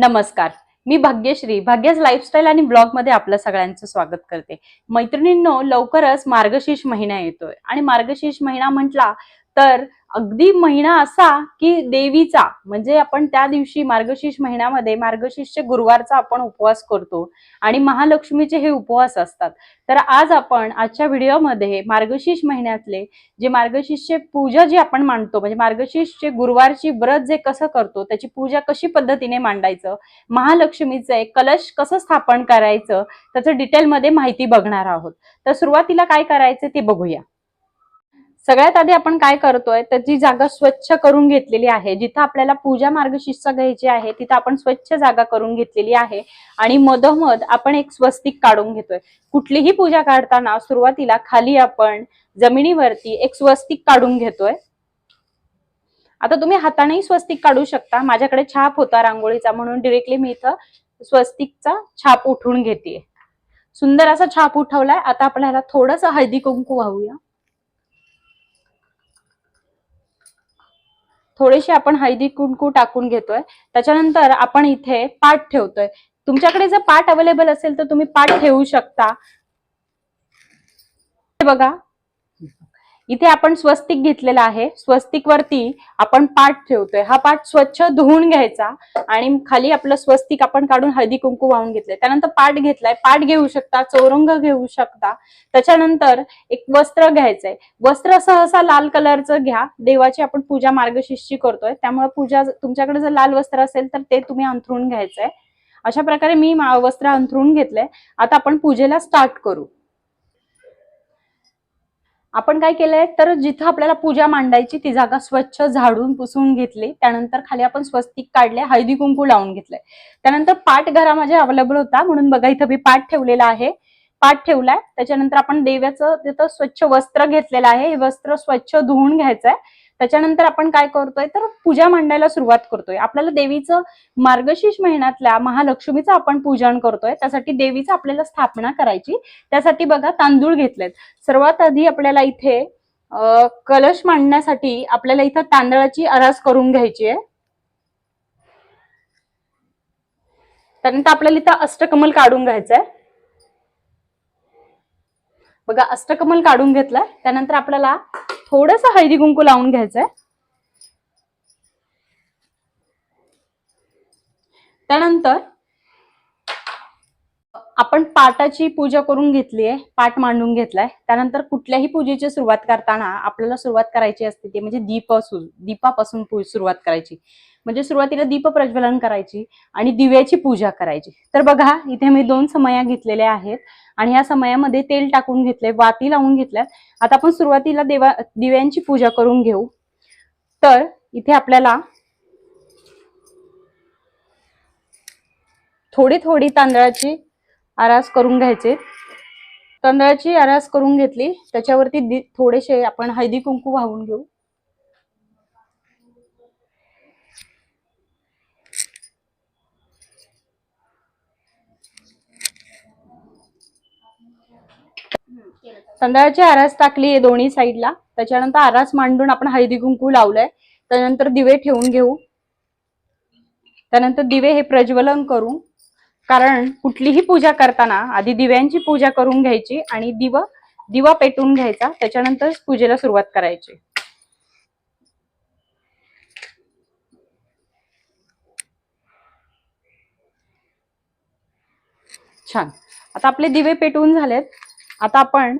नमस्कार. मी भाग्यश्री भाग्यस लाईफस्टाईल आणि ब्लॉगमध्ये आपलं सगळ्यांचं स्वागत करते. मैत्रिणींनो लवकरच मार्गशीर्ष महिना येतोय. आणि मार्गशीर्ष महिना म्हटला तर अगदी महिना असा की देवीचा म्हणजे आपण त्या दिवशी मार्गशीर्ष महिन्यामध्ये मार्गशीर्ष गुरुवारचा आपण उपवास करतो आणि महालक्ष्मीचे हे उपवास असतात. तर आज आपण आजच्या व्हिडिओमध्ये मार्गशीर्ष महिन्यातले जे मार्गशीर्षचे पूजा जी आपण मांडतो म्हणजे मार्गशीर्षचे गुरुवारची व्रत जे कसं करतो त्याची पूजा कशी पद्धतीने मांडायचं महालक्ष्मीचं एक कलश कसं स्थापन करायचं त्याचं डिटेलमध्ये माहिती बघणार आहोत. तर सुरुवातीला काय करायचं ते बघूया. सगळ्यात आधी आपण काय करतोय तर जी जागा स्वच्छ करून घेतलेली आहे जिथं आपल्याला पूजा मार्गशीर्ष घ्यायची आहे तिथं आपण स्वच्छ जागा करून घेतलेली आहे आणि मधोमध आपण एक स्वस्तिक काढून घेतोय. कुठलीही पूजा काढताना सुरुवातीला खाली आपण जमिनीवरती एक स्वस्तिक काढून घेतोय. आता तुम्ही हातानेही स्वस्तिक काढू शकता. माझ्याकडे छाप होता रांगोळीचा म्हणून डिरेक्टली मी इथं स्वस्तिकचा छाप उठवून घेते सुंदर असा छाप उठवलाय. आता आपल्याला थोडस हळदी कुंकू वाहूया. थोडीशी आपण हळदी कुंकू टाकून घेतोय. त्याच्यानंतर आपण इथे पाठ ठेवतोय. तुमच्याकडे जर पाठ अवेलेबल असेल तर तुम्ही पाठ ठेवू शकता. बघा. इथे आपण स्वस्तिक घेतलेला आहे. स्वस्तिक वरती आपण पाठ ठेवतोय. हा पाठ स्वच्छ धुवून घ्यायचा आणि खाली आपलं स्वस्तिक आपण काढून हळदी कुंकू वाहून घेतलंय. त्यानंतर पाठ घेतलाय. पाठ घेऊ शकता चौरंग घेऊ शकता. त्याच्यानंतर एक वस्त्र घ्यायचंय. वस्त्र सहसा लाल कलरचं घ्या. देवाची आपण पूजा मार्गशीर्षी करतोय. त्यामुळे पूजा तुमच्याकडे जर लाल वस्त्र असेल तर ते तुम्ही अंथरून घ्यायचंय. अशा प्रकारे मी वस्त्र अंथरून घेतलंय. आता आपण पूजेला स्टार्ट करू. आपण काय केलंय? तर जिथं आपल्याला पूजा मांडायची ती जागा स्वच्छ झाडून पुसून घेतली. त्यानंतर खाली आपण स्वस्तिक काढले हळदी कुंकू लावून घेतलंय त्यानंतर पाठ घरामध्ये अवेलेबल होता म्हणून बघा इथं मी पाठ ठेवलेला आहे. पाठ ठेवलाय. त्याच्यानंतर आपण देवाचं तिथं स्वच्छ वस्त्र घेतलेलं आहे. हे वस्त्र स्वच्छ धुवून घ्यायचंय. त्याच्यानंतर आपण काय करतोय? तर पूजा मांडायला सुरुवात करतोय. आपल्याला देवीचं मार्गशीर्ष महिन्यातल्या महालक्ष्मीचं आपण पूजन करतोय. त्यासाठी देवीचं आपल्याला स्थापना करायची. त्यासाठी बघा तांदूळ घेतलेत. सर्वात आधी आपल्याला इथे कलश मांडण्यासाठी आपल्याला इथं तांदळाची अरास करून घ्यायची आहे. त्यानंतर आपल्याला इथं अष्टकमल काढून घ्यायचंय बघा अष्टकमल काढून घेतलाय त्यानंतर आपल्याला थोडस हळदी कुंकू लावून घ्यायचंय. त्यानंतर आपण पाटाची पूजा करून घेतली आहे पाठ मांडून घेतलाय. त्यानंतर कुठल्याही पूजेची सुरुवात करताना आपल्याला सुरुवात करायची असते ते म्हणजे दीपासून दीपापासून सुरुवात करायची. म्हणजे सुरुवातीला दीप प्रज्वलन करायची आणि दिव्याची पूजा करायची. तर बघा इथे मी दोन समया घेतलेल्या आहेत आणि या समयामध्ये तेल टाकून घेतले वाती लावून घेतल्यात. आता आपण सुरुवातीला देवा दिव्यांची पूजा करून घेऊ. तर इथे आपल्याला थोडी थोडी तांदळाची आरास करून घ्यायचे. तांदळाची आरास करून घेतली. त्याच्यावरती दि- थोडेसे आपण हळदी कुंकू वाहून घेऊ. तांदळाची आरास टाकली आहे दोन्ही साईडला. त्याच्यानंतर आरास मांडून आपण हळदी कुंकू लावलंय. त्यानंतर दिवे ठेवून घेऊ. त्यानंतर दिवे हे प्रज्वलन करू. कारण कुठलीही पूजा करताना आधी दिव्यांची पूजा करून घ्यायची आणि दिव दिवा पेटून घ्यायचा त्याच्यानंतर पूजेला सुरुवात करायची. छान. आता आपले दिवे पेटवून झालेत. आता आपण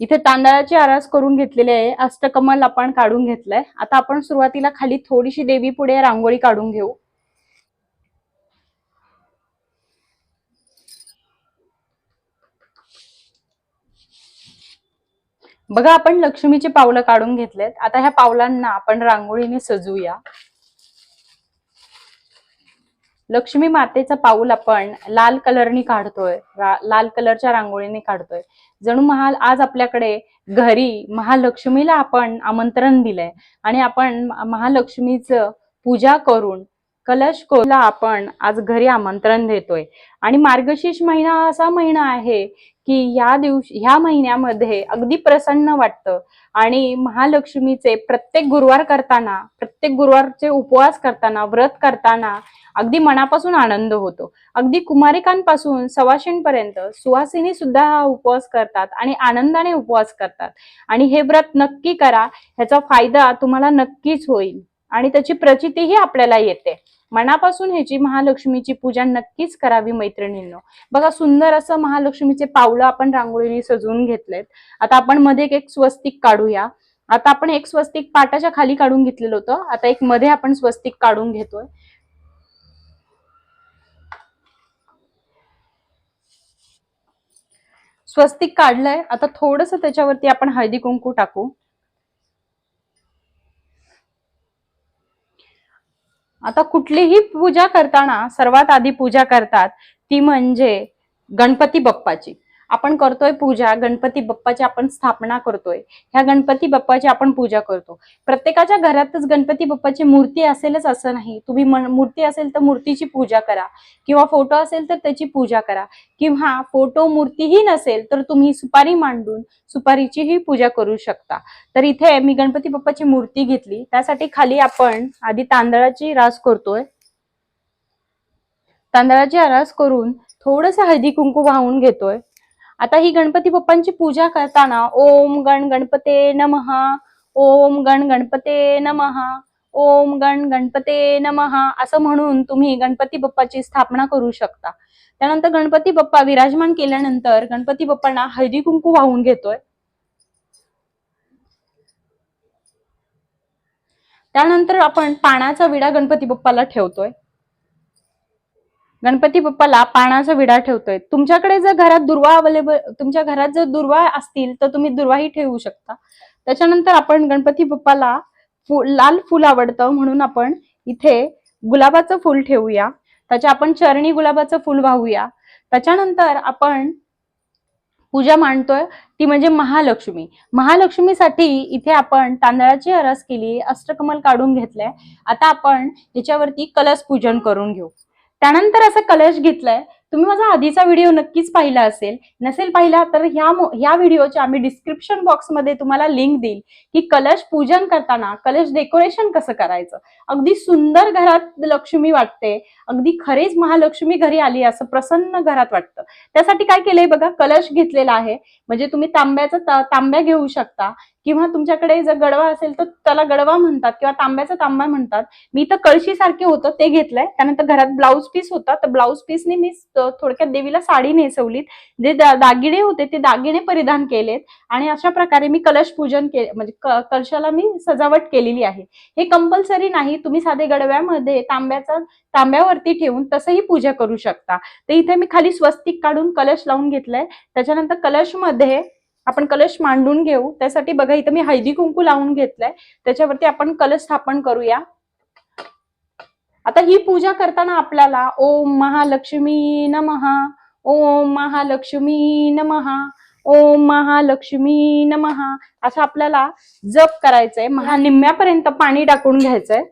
इथे तांदळाची आरास करून घेतलेली आहे. अष्टकमल आपण काढून घेतलंय. आता आपण सुरुवातीला खाली थोडीशी देवी पुढे रांगोळी काढून घेऊ. बघा आपण लक्ष्मीची पावलं काढून घेतलेत. आता ह्या पावलांना आपण रांगोळीने सजूया लक्ष्मी मातेचं पाऊल आपण लाल कलरनी काढतोय. लाल कलरच्या रांगोळीने काढतोय. जणू महाल आज आपल्याकडे घरी महालक्ष्मीला आपण आमंत्रण दिलंय. आणि आपण महालक्ष्मीचं पूजा करून कलश कोला आपण आज घरी आमंत्रण देतोय. आणि मार्गशीर्ष महिना असा महिना आहे की या दिवशी ह्या महिन्यामध्ये अगदी प्रसन्न वाटतं. आणि महालक्ष्मीचे प्रत्येक गुरुवार करताना प्रत्येक गुरुवारचे उपवास करताना व्रत करताना अगदी मनापासून आनंद होतो. अगदी कुमारिकांपासून सवाशींपर्यंत सुवासिनी सुद्धा हा उपवास करतात आणि आनंदाने उपवास करतात. आणि हे व्रत नक्की करा ह्याचा फायदा तुम्हाला नक्कीच होईल. आणि त्याची प्रचितीही आपल्याला येते. मनापासून ह्याची महालक्ष्मीची पूजा नक्कीच करावी मैत्रिणींनो. बघा सुंदर असं महालक्ष्मीचे पावलं आपण रांगोळीने सजवून घेतलेत. आता आपण मध्ये एक- स्वस्तिक काढूया. आता आपण एक स्वस्तिक पाटाच्या खाली काढून घेतलेलं होतं. आता एक मध्ये आपण स्वस्तिक काढून घेतोय. स्वस्तिक काढलंय. आता थोडस त्याच्यावरती आपण हळदी कुंकू टाकू. आता कुठलीही पूजा करताना सर्वात आधी पूजा करतात ती म्हणजे गणपती बाप्पाची. आपण करतोय पूजा गणपती बाप्पाची आपण स्थापना करतोय. ह्या गणपती बाप्पाची आपण पूजा करतो. प्रत्येकाच्या घरातच गणपती बाप्पाची मूर्ती असेलच असं नाही. तुम्ही मूर्ती असेल तर मूर्तीची पूजा करा. किंवा फोटो असेल तर त्याची पूजा करा. किंवा फोटो मूर्तीही नसेल तर तुम्ही सुपारी मांडून सुपारीचीही पूजा करू शकता. तर इथे मी गणपती बाप्पाची मूर्ती घेतली. त्यासाठी खाली आपण आधी तांदळाची रास करतोय. तांदळाची रास करून थोडस हळदी कुंकू वाहून घेतोय. आता ही गणपती बाप्पांची पूजा करताना ओम गण गणपते नमहा ओम गण गणपते नमहा ओम गण गणपते नमहा असं म्हणून तुम्ही गणपती बाप्पाची स्थापना करू शकता. त्यानंतर गणपती बाप्पा विराजमान केल्यानंतर गणपती बाप्पांना हळदी कुंकू वाहून घेतोय. त्यानंतर आपण पाण्याचा विडा गणपती बाप्पाला ठेवतोय. गणपती बाप्पाला पानाचा विडा ठेवतोय. तुमच्याकडे जर घरात दुर्वा अवेलेबल तुमच्या घरात जर दुर्वा असतील तर तुम्ही दुर्वाही ठेवू शकता. त्याच्यानंतर आपण गणपती बाप्पाला फु- लाल फुल आवडतं म्हणून आपण इथे गुलाबाचं फुल ठेवूया. त्याच्या आपण चरणी गुलाबाचं फुल वाहूया. त्याच्यानंतर आपण पूजा मांडतोय ती म्हणजे महालक्ष्मी. महालक्ष्मीसाठी इथे आपण तांदळाची अरस केली अष्टकमल काढून घेतलंय. आता आपण याच्यावरती कलश पूजन करून घेऊ. त्यानंतर असं कलश घेतलाय. तुम्ही माझा आधीचा व्हिडिओ नक्कीच पाहिला असेल. नसेल पाहिला तर ह्या ह्या व्हिडिओच्या आम्ही डिस्क्रिप्शन बॉक्समध्ये तुम्हाला लिंक देईल की कलश पूजन करताना कलश डेकोरेशन कसं करायचं? अगदी सुंदर घरात लक्ष्मी वाटते. अगदी खरेच महालक्ष्मी घरी आली असं प्रसन्न घरात वाटतं. त्यासाठी काय केलंय बघा कलश घेतलेला आहे. म्हणजे तुम्ही तांब्याचा तांब्या घेऊ शकता. किंवा तुमच्याकडे जर गडवा असेल तर त्याला गडवा म्हणतात किंवा तांब्याचा तांबा म्हणतात. मी तर कळशी सारखे होतं ते घेतलंय. त्यानंतर घरात ब्लाऊज पीस होता तर ब्लाऊज पीसने मी थोडक्यात देवीला साडी नेसवलीत. जे दागिने होते ते दागिने परिधान केलेत. आणि अशा प्रकारे मी कलश पूजन के म्हणजे क- कलशाला मी सजावट केलेली आहे. हे कंपल्सरी नाही तुम्ही साधे गडव्यामध्ये तांब्याचा तांब्यावरती ठेवून तसंही पूजा करू शकता. तर इथे मी खाली स्वस्तिक काढून कलश लावून घेतलंय. त्याच्यानंतर कलशमध्ये आपण कलश मांडून घेऊ. त्यासाठी बघा इथं मी हळदी कुंकू लावून घेतलंय. त्याच्यावरती आपण कलश स्थापन करूया. आता ही पूजा करताना आपल्याला ओम महालक्ष्मी नमहा ओम महालक्ष्मी नमहा ओम महालक्ष्मी नमहा असं आपल्याला जप करायचंय. महानिम्म्यापर्यंत पाणी टाकून घ्यायचंय.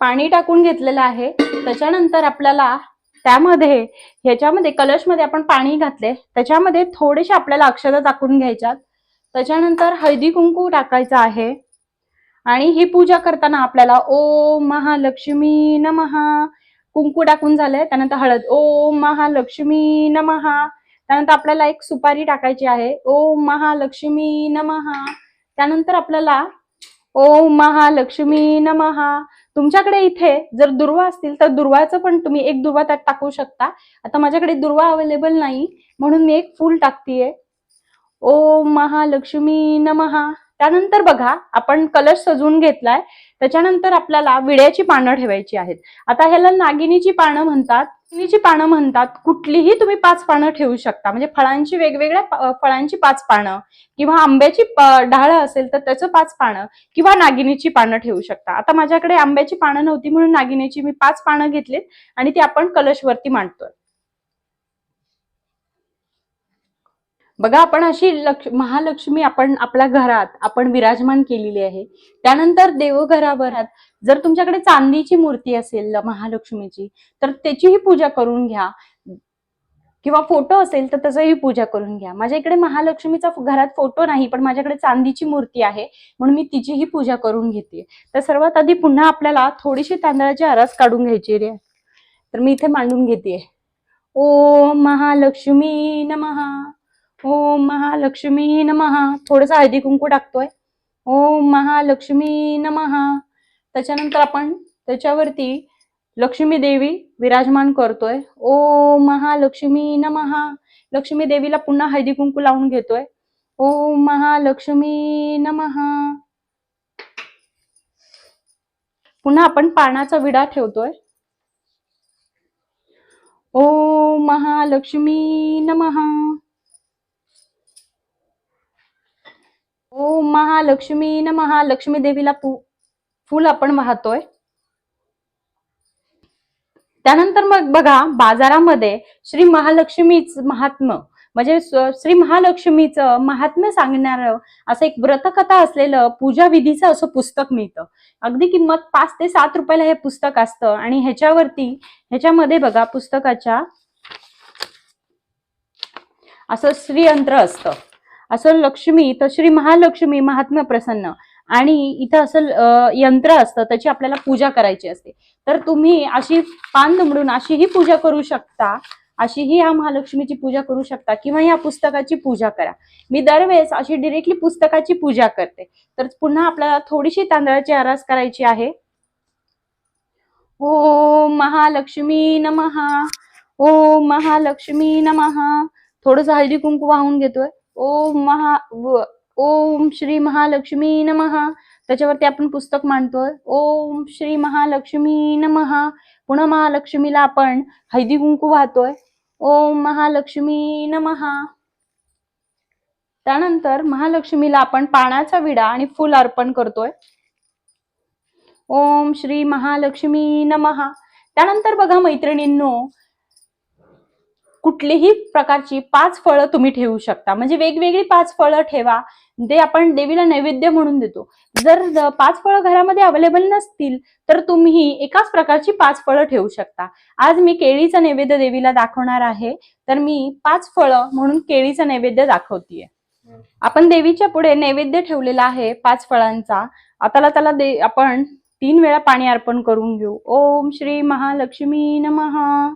पाणी टाकून घेतलेलं आहे. त्याच्यानंतर आपल्याला त्यामध्ये ह्याच्यामध्ये कलशमध्ये आपण पाणी घातले त्याच्यामध्ये थोडेसे आपल्याला अक्षता टाकून घ्यायच्यात. त्याच्यानंतर हळदी कुंकू टाकायचं आहे. आणि ही पूजा करताना आपल्याला ओम महालक्ष्मी नमहा कुंकू टाकून झालंय त्यानंतर हळद ओम महालक्ष्मी नमहा त्यानंतर आपल्याला एक सुपारी टाकायची आहे. ओम महालक्ष्मी नमहा त्यानंतर आपल्याला ओम महालक्ष्मी नमहा तुमच्याकडे इथे जर दुर्वा असतील तर दुर्वाचं पण तुम्ही एक दुर्वा त्यात टाकू शकता. आता माझ्याकडे दुर्वा अवेलेबल नाही म्हणून मी एक फुल टाकतीये. ओम महालक्ष्मी नमहा त्यानंतर बघा आपण कलश सजवून घेतलाय. त्याच्यानंतर आपल्याला विड्याची पानं ठेवायची आहेत. आता ह्याला नागिनीची पानं म्हणतात. नागिनीची पानं म्हणतात कुठलीही तुम्ही पाच पानं ठेवू शकता. म्हणजे फळांची वेगवेगळ्या फळांची पाच पानं किंवा आंब्याची डाळ ढाळ असेल तर त्याचं पाच पानं किंवा नागिनीची पानं ठेवू शकता. आता माझ्याकडे आंब्याची पानं नव्हती म्हणून नागिनीची मी पाच पानं घेतलीत आणि ती आपण कलशवरती मांडतोय. बघा आपण अशी लक्ष महालक्ष्मी आपण आपल्या घरात आपण विराजमान केलेली आहे. त्यानंतर देवघरावरात जर तुमच्याकडे चांदीची मूर्ती असेल महालक्ष्मीची तर त्याचीही पूजा करून घ्या. किंवा फोटो असेल तर त्याचाही पूजा करून घ्या. माझ्या इकडे महालक्ष्मीचा घरात फोटो नाही पण माझ्याकडे चांदीची मूर्ती आहे म्हणून मी तिचीही पूजा करून घेते. तर सर्वात आधी पुन्हा आपल्याला थोडीशी तांदळाची आरास काढून घ्यायची रे. तर मी इथे मांडून घेते ओ महालक्ष्मी नमहा ओम महालक्ष्मी नमहा थोडंसं हळदी कुंकू टाकतोय. ओम महालक्ष्मी नमः. त्याच्यानंतर आपण त्याच्यावरती लक्ष्मी देवी विराजमान करतोय. ओम महालक्ष्मी नमहा लक्ष्मी देवीला पुन्हा हळदी कुंकू लावून घेतोय. ओम महालक्ष्मी नमः. पुन्हा आपण पानाचा विडा ठेवतोय. ओम महालक्ष्मी नमः. ओम महालक्ष्मी नमः लक्ष्मी देवीला फूल फुल आपण वाहतोय. त्यानंतर मग बघा बाजारामध्ये श्री महालक्ष्मीच महात्म म्हणजे श्री महालक्ष्मीचं महात्म्य सांगणार असं एक व्रतकथा असलेलं पूजा विधीचं असं पुस्तक मिळतं. अगदी किंमत पाच ते सात रुपयाला हे पुस्तक असतं आणि ह्याच्यावरती ह्याच्यामध्ये बघा पुस्तकाच्या असं श्रीयंत्र असतं. असं लक्ष्मी तर श्री महालक्ष्मी महात्म्य प्रसन्न. आणि इथं असं यंत्र असतं त्याची आपल्याला पूजा करायची असते. तर तुम्ही अशी पान दुमडून अशीही पूजा करू शकता. अशीही ह्या महालक्ष्मीची पूजा करू शकता किंवा ह्या पुस्तकाची पूजा करा. मी दरवेळेस अशी डिरेक्टली पुस्तकाची पूजा करते. तर पुन्हा आपल्याला थोडीशी तांदळाची आरास करायची आहे. ओम महालक्ष्मी नमहा ओम महालक्ष्मी नमहा थोडस हळदी कुंकू वाहून घेतोय. ओम महा ओम श्री महालक्ष्मी नमहा त्याच्यावरती आपण पुस्तक मांडतोय. ओम श्री महालक्ष्मी नमहा पुन्हा महालक्ष्मीला आपण हळदी कुंकू वाहतोय. ओम महालक्ष्मी नमहा त्यानंतर महालक्ष्मीला आपण पानाचा विडा आणि फुल अर्पण करतोय. ओम श्री महालक्ष्मी नमहा त्यानंतर बघा मैत्रिणींनो कुठलीही प्रकारची पाच फळं तुम्ही ठेवू शकता. म्हणजे वेगवेगळी पाच फळं ठेवा. ते आपण देवीला नैवेद्य म्हणून देतो. जर पाच फळं घरामध्ये अवेलेबल नसतील तर तुम्ही एकाच प्रकारची पाच फळं ठेवू शकता. आज मी केळीचा नैवेद्य देवीला दाखवणार आहे. तर मी पाच फळं म्हणून केळीचा नैवेद्य दाखवतीये. आपण देवीच्या पुढे नैवेद्य ठेवलेला आहे पाच फळांचा. आता त्याला दे आपण तीन वेळा पाणी अर्पण करून घेऊ. ओम श्री महालक्ष्मी नमहा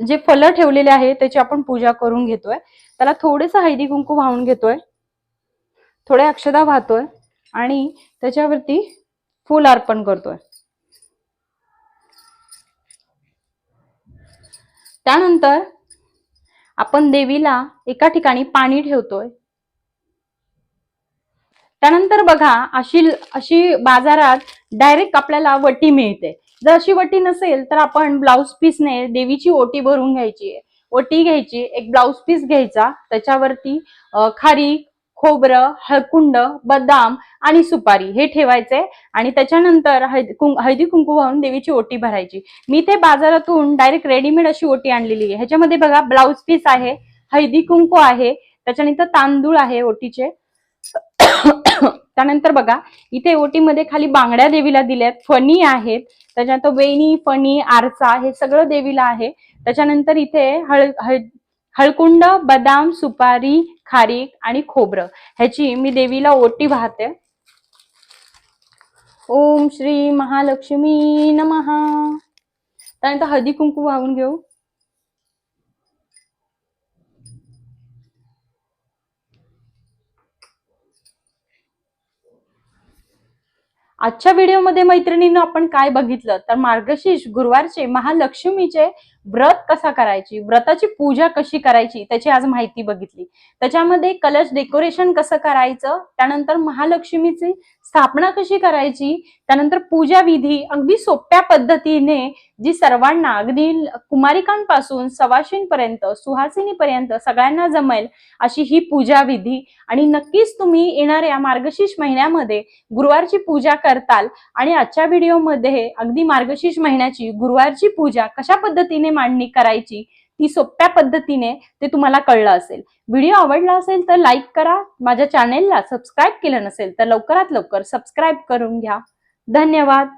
जे फल ठेवलेले आहे त्याची आपण पूजा करून घेतोय. त्याला थोडेसं हळदी कुंकू वाहून घेतोय. थोडे अक्षदा वाहतोय. आणि त्याच्यावरती फूल अर्पण करतोय. त्यानंतर आपण देवीला एका ठिकाणी पाणी ठेवतोय. त्यानंतर बघा अशी अशी बाजारात डायरेक्ट आपल्याला वटी मिळते. जर अशी वटी नसेल तर आपण ब्लाऊज पीसने देवीची ओटी भरून घ्यायची ओटी घ्यायची एक ब्लाऊज पीस घ्यायचा त्याच्यावरती खारी खोबरं हळकुंड बदाम आणि सुपारी हे ठेवायचे आणि त्याच्यानंतर हळदी कुं- हळदी कुंकू वाहून देवीची ओटी भरायची. मी ते बाजारातून डायरेक्ट रेडीमेड अशी ओटी आणलेली आहे. ह्याच्यामध्ये बघा ब्लाऊज पीस आहे हळदी कुंकू आहे त्याच्यानंतर तांदूळ आहे ओटीचे. त्यानंतर बघा इथे ओटीमध्ये खाली बांगड्या देवीला दिल्यात. फणी आहेत. त्याच्यानंतर वेणी फणी आरसा हे सगळं देवीला आहे. त्याच्यानंतर इथे हळ हळ हळकुंड बदाम सुपारी खारीक आणि खोबरं ह्याची मी देवीला ओटी वाहते. ओम श्री महालक्ष्मी नमहा त्यानंतर हळदी कुंकू वाहून घेऊ. आजच्या व्हिडिओमध्ये मैत्रिणींना आपण काय बघितलं? तर मार्गशीर्ष गुरुवारचे महालक्ष्मीचे व्रत कसा करायची व्रताची पूजा कशी करायची त्याची आज माहिती बघितली. त्याच्यामध्ये कलश डेकोरेशन कसं करायचं त्यानंतर महालक्ष्मीची स्थापना कशी करायची त्यानंतर पूजा विधी अगदी सोप्या पद्धतीने जी सर्वांना अगदी कुमारिकांपासून सवाशींपर्यंत सुहासिनीपर्यंत सगळ्यांना जमेल अशी ही पूजा विधी. आणि नक्कीच तुम्ही येणाऱ्या मार्गशीर्ष महिन्यामध्ये गुरुवारची पूजा करताल आणि आजच्या व्हिडिओमध्ये अगदी मार्गशीर्ष महिन्याची गुरुवारची पूजा कशा पद्धतीने मांडणी करायची ती सोप्या पद्धतीने ते तुम्हाला कळलं असेल. व्हिडिओ आवडला असेल तर लाईक करा माझ्या चॅनेलला सबस्क्राईब केलं नसेल तर लवकरात लवकर सबस्क्राईब करून घ्या. धन्यवाद.